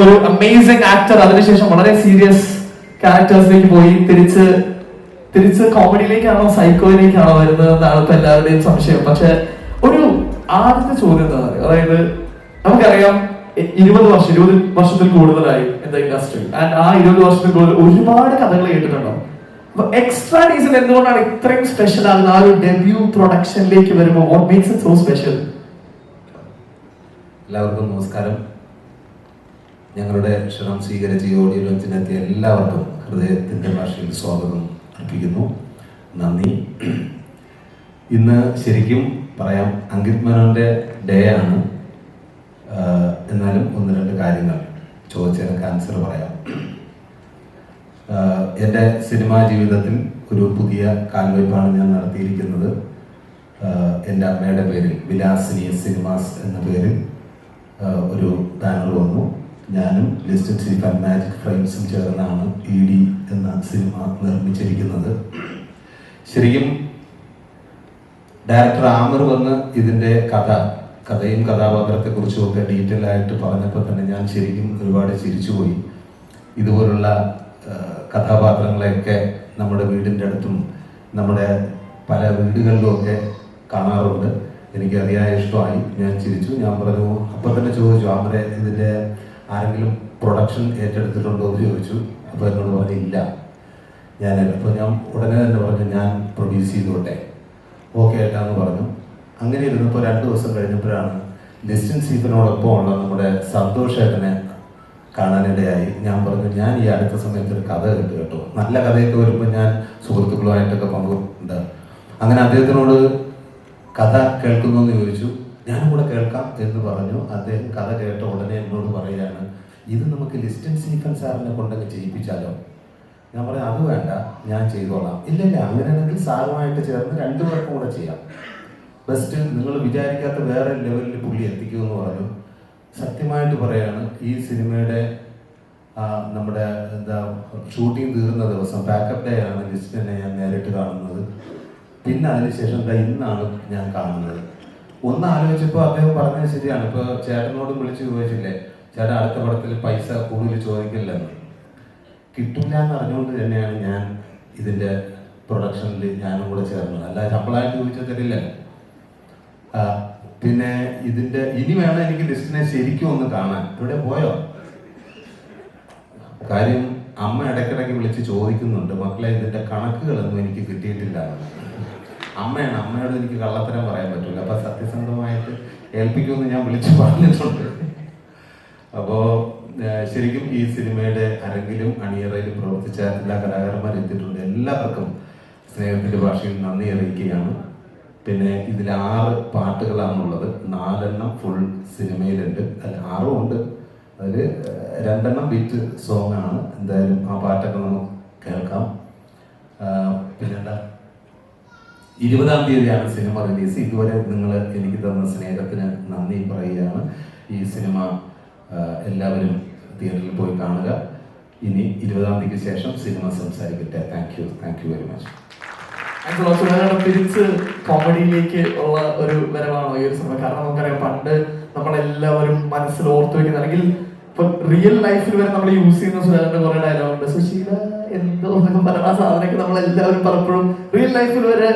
ഒരു amazing actor അതിനുശേഷം വളരെ സീരിയസ് ക്യാരക്ടേഴ്സിലേക്ക് പോയി. തിരിച്ച് തിരിച്ച് കോമഡിയിലേക്കാണോ സൈക്കോയിലേക്കാണോ വരുന്നത് എന്നാണ് ഇപ്പൊ എല്ലാവരുടെയും സംശയം. പക്ഷെ ഒരു ആദ്യത്തെ ചോദ്യം എന്താണ് അതായത് നമുക്കറിയാം ഇരുപത് വർഷം ഇരുപത് വർഷത്തിൽ കൂടുതലായി എന്താ ഇൻഡസ്ട്രി ആൻഡ് ആ ഇരുപത് വർഷത്തിൽ കൂടുതൽ ഒരുപാട് കഥകൾ കേട്ടിട്ടുണ്ടാവും അപ്പൊ എക്സ്ട്രാ ഡീസൽ എന്തുകൊണ്ടാണ് ഇത്രയും സ്പെഷ്യൽ ആകുന്നത്? ആ ഒരു ഡെബ്യൂ പ്രൊഡക്ഷനിലേക്ക് വരുമ്പോൾ what makes it so special എല്ലാവർക്കും നമസ്കാരം. ഞങ്ങളുടെ ക്ഷണം സ്വീകരിച്ച് ഓഡിയോ ലോഞ്ചിനെത്തിയ എല്ലാവർക്കും ഹൃദയത്തിന്റെ ഭാഷയിൽ സ്വാഗതം അർപ്പിക്കുന്നു. നന്ദി. ഇന്ന് ശരിക്കും പറയാം അങ്കിത് മനോന്റെ ഡേ ആണ്. എന്നാലും ഒന്ന് രണ്ട് കാര്യങ്ങൾ ചോദിച്ചതിനൊക്കെ ആൻസർ പറയാം. എന്റെ സിനിമാ ജീവിതത്തിൽ ഒരു പുതിയ കാൽവയ്പാണ് ഞാൻ നടത്തിയിരിക്കുന്നത്. എന്റെ അമ്മയുടെ പേരിൽ വിലാസിനി സിനിമാസ് എന്ന പേരിൽ ഒരു ബാനർ വന്നു. ഞാനും ലിസ്റ്റഡ് ശ്രീ മാജിക് ഫ്രെയിംസും ചേർന്നാണ് ഇ ഡി എന്ന സിനിമ നിർമ്മിച്ചിരിക്കുന്നത്. ശരിക്കും ഡയറക്ടർ ആമർ വന്ന് ഇതിന്റെ കഥ കഥയും കഥാപാത്രത്തെ കഥാപാത്രത്തെക്കുറിച്ചും ഒക്കെ ഡീറ്റെയിൽ ആയിട്ട് പറഞ്ഞപ്പോൾ തന്നെ ഞാൻ ശരിക്കും ഒരുപാട് ചിരിച്ചുപോയി. ഇതുപോലുള്ള കഥാപാത്രങ്ങളെയൊക്കെ നമ്മുടെ വീടിന്റെ അടുത്തും നമ്മുടെ പല വീടുകളിലും ഒക്കെ കാണാറുണ്ട്. എനിക്ക് അതിയായ ഇഷ്ടമായി. ഞാൻ ചിരിച്ചു. ഞാൻ പറഞ്ഞു അപ്പം തന്നെ ചോദിച്ചു ആമറെ ഇതിന്റെ ആരെങ്കിലും പ്രൊഡക്ഷൻ ഏറ്റെടുത്തിട്ടുണ്ടോ എന്ന് ചോദിച്ചു. അപ്പോൾ എന്നോട് പറഞ്ഞില്ല ഞാൻ അപ്പോൾ ഞാൻ ഉടനെ തന്നെ പറഞ്ഞു ഞാൻ പ്രൊഡ്യൂസ് ചെയ്തോട്ടെ. ഓക്കെ ഏട്ടാന്ന് പറഞ്ഞു. അങ്ങനെ ഇരുന്നപ്പോൾ രണ്ട് ദിവസം കഴിഞ്ഞപ്പോഴാണ് ലിസ്റ്റിൻ സീഫിനോടൊപ്പം ഉള്ള നമ്മുടെ സന്തോഷ് ഏട്ടനെ കാണാനിടയായി. ഞാൻ പറഞ്ഞു ഞാൻ ഈ അടുത്ത സമയത്ത് ഒരു കഥ കേട്ടു കേട്ടോ. നല്ല കഥയൊക്കെ വരുമ്പോൾ ഞാൻ സുഹൃത്തുക്കളുമായിട്ടൊക്കെ പങ്കുണ്ട്. അങ്ങനെ അദ്ദേഹത്തിനോട് കഥ കേൾക്കുന്നു എന്ന് ചോദിച്ചു. ഞാനും കൂടെ കേൾക്കാം എന്ന് പറഞ്ഞു. അദ്ദേഹം കഥ കേട്ട ഉടനെ എന്നോട് പറയുകയാണ് ഇത് നമുക്ക് ലിസ്റ്റൻ സീക്കൻ സാറിനെ കൊണ്ടൊക്കെ ചെയ്യിപ്പിച്ചാലോ? ഞാൻ പറയാം അത് വേണ്ട ഞാൻ ചെയ്തോളാം. ഇല്ല ഇല്ല അങ്ങനെയാണെങ്കിൽ സാറുമായിട്ട് ചേർന്ന് രണ്ടു പേർക്കും കൂടെ ചെയ്യാം. ബെസ്റ്റ് നിങ്ങൾ വിചാരിക്കാത്ത വേറെ ലെവലിൽ പുള്ളി എന്ന് പറഞ്ഞു. സത്യമായിട്ട് പറയാണ് ഈ സിനിമയുടെ നമ്മുടെ എന്താ ഷൂട്ടിംഗ് തീർന്ന ദിവസം ബാക്കപ്പ് ഡേ ആണ് ലിസ്റ്റിനെ ഞാൻ നേരിട്ട് കാണുന്നത്. പിന്നെ അതിനുശേഷം ഇന്നാണ് ഞാൻ കാണുന്നത്. ഒന്ന് ആലോചിച്ചപ്പോൾ അദ്ദേഹം പറഞ്ഞത് ശരിയാണ്. ഇപ്പൊ ചേട്ടനോട് വിളിച്ച് ചോദിച്ചില്ലേ ചേട്ടൻ അടുത്ത പടത്തിൽ പൈസ കൂടുതൽ ചോദിക്കില്ലെന്ന്. കിട്ടില്ല എന്ന് അറിഞ്ഞുകൊണ്ട് തന്നെയാണ് ഞാൻ ഇതിന്റെ പ്രൊഡക്ഷനിൽ ഞാനും കൂടെ ചേർന്നത്. അല്ല ശമ്പളമായിട്ട് ചോദിച്ചാൽ തരില്ല. പിന്നെ ഇതിന്റെ ഇനി വേണം എനിക്ക് ലിസ്റ്റിനെ ശരിക്കും ഒന്ന് കാണാൻ. ഇവിടെ പോയോ? കാര്യം അമ്മ ഇടയ്ക്കിടയ്ക്ക് വിളിച്ച് ചോദിക്കുന്നുണ്ട്. മക്കളെ ഇതിന്റെ കണക്കുകളൊന്നും എനിക്ക് കിട്ടിയിട്ടില്ല. അമ്മയാണ് അമ്മയോട് എനിക്ക് കള്ളത്തരം പറയാൻ പറ്റില്ല അപ്പൊ സത്യസന്ധമായിട്ട് ഏൽപ്പിക്കുമെന്ന് ഞാൻ വിളിച്ചു പറഞ്ഞിട്ടുണ്ട്. അപ്പോ ഏഹ്, ശരിക്കും ഈ സിനിമയുടെ അരങ്ങിലും അണിയറയിലും പ്രവർത്തിച്ച എല്ലാ കലാകാരന്മാർ എത്തിയിട്ടുണ്ട്. എല്ലാവർക്കും സ്നേഹത്തിന്റെ ഭാഷയിൽ നന്ദി അറിയിക്കുകയാണ്. പിന്നെ ഇതിൽ ആറ് പാട്ടുകളാണുള്ളത്. നാലെണ്ണം ഫുൾ സിനിമയിലുണ്ട്. അല്ല ആറും ഉണ്ട്. അതിൽ രണ്ടെണ്ണം ബീറ്റ് സോങ് ആണ്. എന്തായാലും ആ പാട്ടൊക്കെ നമുക്ക് കേൾക്കാം ആഹ്, പിന്നെന്താ ഇരുപതാം തീയതിയാണ് സിനിമ റിലീസ്. ഇതുവരെ നിങ്ങൾ എനിക്ക് തന്ന സ്നേഹത്തിന് നന്ദി പറയുകയാണ്. ഈ സിനിമ എല്ലാവരും തിയേറ്ററിൽ പോയി കാണുക. ഇനി ഇരുപതാം തീയതിക്ക് ശേഷം സിനിമ സംസാരിക്കട്ടെ. Thank you thank you very much തിരിച്ച് കോമഡിയിലേക്ക് ഉള്ള ഒരു വരവാണോ ഈ ഒരു സിനിമ? കാരണം നമുക്കറിയാം പണ്ട് നമ്മളെല്ലാവരും മനസ്സിൽ ഓർത്തു വെക്കുന്ന അല്ലെങ്കിൽ ഇപ്പൊ റിയൽ ലൈഫിൽ വരെ നമ്മൾ യൂസ് ചെയ്യുന്ന സുധാകരന്റെ കുറെ ഡയലോഗ് ഉണ്ട്. സുശീല എന്തോ എന്നൊക്കെ പറയുന്ന സാധനമൊക്കെ നമ്മൾ എല്ലാവരും പലപ്പോഴും റിയൽ ലൈഫിൽ വരെ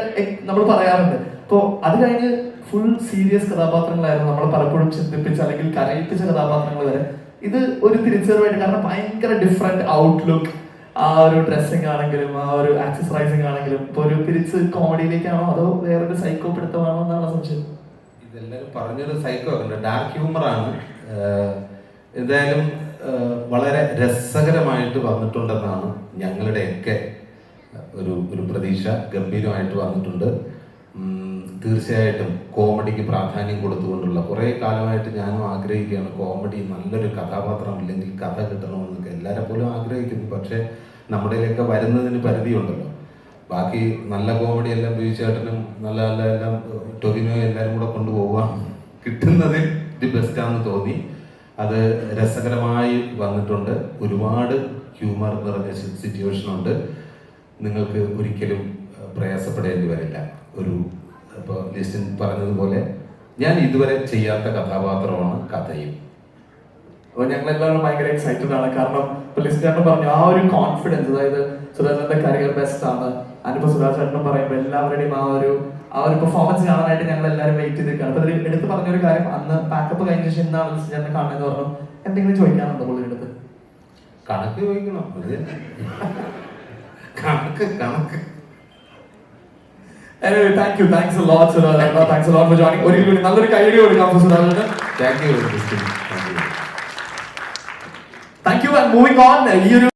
നമ്മൾ പറയാറുണ്ട്. അപ്പോൾ അത് കഴിഞ്ഞ് ഫുൾ സീരിയസ് കഥാപാത്രങ്ങളായിരുന്നു നമ്മൾ പലപ്പോഴും ചിന്തിപ്പിച്ച അല്ലെങ്കിൽ കരയിപ്പിച്ച കഥാപാത്രങ്ങൾ വരെ. ഇത് ഒരു തിരിച്ചറിവായിട്ട് കാരണം ഭയങ്കര ഡിഫറെന്റ് ഔട്ട്ലുക്ക് ആ ഒരു ഡ്രസ്സിങ് ആണെങ്കിലും ആ ഒരു ആക്സസറൈസിങ് ആണെങ്കിലും. ഇപ്പൊ ഒരു തിരിച്ച് കോമഡിയിലേക്കാണോ അതോ വേറൊരു സൈക്കോ പിടുത്തമാണോ എന്നാണ് സംശയം? ഇതെല്ലാവരും പറഞ്ഞൊരു സൈക്കോ ഡാർക്ക് ഹ്യൂമർ ആണ്. എന്തായാലും വളരെ രസകരമായിട്ട് വന്നിട്ടുണ്ടെന്നാണ് ഞങ്ങളുടെയൊക്കെ ഒരു ഒരു പ്രതീക്ഷ. ഗംഭീരമായിട്ട് വന്നിട്ടുണ്ട്. തീർച്ചയായിട്ടും കോമഡിക്ക് പ്രാധാന്യം കൊടുത്തുകൊണ്ടുള്ള കുറേ കാലമായിട്ട് ഞാനും ആഗ്രഹിക്കുകയാണ് കോമഡി നല്ലൊരു കഥാപാത്രം ഇല്ലെങ്കിൽ കഥ കിട്ടണമെന്നൊക്കെ എല്ലാവരെ പോലും ആഗ്രഹിക്കുന്നു. പക്ഷേ നമ്മുടെയിലൊക്കെ വരുന്നതിന് പരിധിയുണ്ടല്ലോ. ബാക്കി നല്ല കോമഡി എല്ലാം ബീച്ചേട്ടനും നല്ല നല്ല എല്ലാം ടൊവിനോ എല്ലാവരും കൂടെ കൊണ്ടുപോകാം കിട്ടുന്നതിൽ ദി ബെസ്റ്റാന്ന് തോന്നി. അത് രസകരമായി വന്നിട്ടുണ്ട്. ഒരുപാട് ഹ്യൂമർ നിറഞ്ഞ സിറ്റുവേഷൻ ഉണ്ട്. നിങ്ങൾക്ക് ഒരിക്കലും പ്രയാസപ്പെടേണ്ടി വരില്ല. ഒരു ഇപ്പോൾ ലിസ്റ്റിൻ പറഞ്ഞതുപോലെ ഞാൻ ഇതുവരെ ചെയ്യാത്ത കഥാപാത്രമാണ് കഥയും. അപ്പോൾ ഞങ്ങളെല്ലാവരും ഭയങ്കര എക്സൈറ്റഡ് ആണ്. കാരണം ഇപ്പൊ ലിസ്റ്റ് ചേട്ടൻ പറഞ്ഞു ആ ഒരു കോൺഫിഡൻസ് അതായത് സുരാജന്റെ കരിയർ ബെസ്റ്റ് ആണ്. അനുപ സുരാജ് പറയുമ്പോൾ എല്ലാവരുടെയും ആ ഒരു ആ ഒരു പെർഫോമൻസ് കാണാനായിട്ട് ഞങ്ങൾ എല്ലാവരും വെയിറ്റ് ചെയ്ത് നിൽക്കുകയാണ് അപ്പൊ അതിൽ എടുത്ത് പറഞ്ഞൊരു കാര്യം അന്ന് പാക്കപ്പ് കഴിഞ്ഞ ശേഷം ലിസ്റ്റ് ചേട്ടനെ കാണുന്നത് പറഞ്ഞു എന്തെങ്കിലും ചോദിക്കാനുണ്ടോ പുള്ളിയെടുത്ത് കണക്ക് ചോദിക്കണം. കണക്ക് കണക്ക് Anyway, thank you. Thanks a lot, Suraj. Thanks a lot for joining. ഒരിക്കൽ കൂടി നല്ലൊരു കൊടുക്കാം thank you thank you and moving on ഈ ഒരു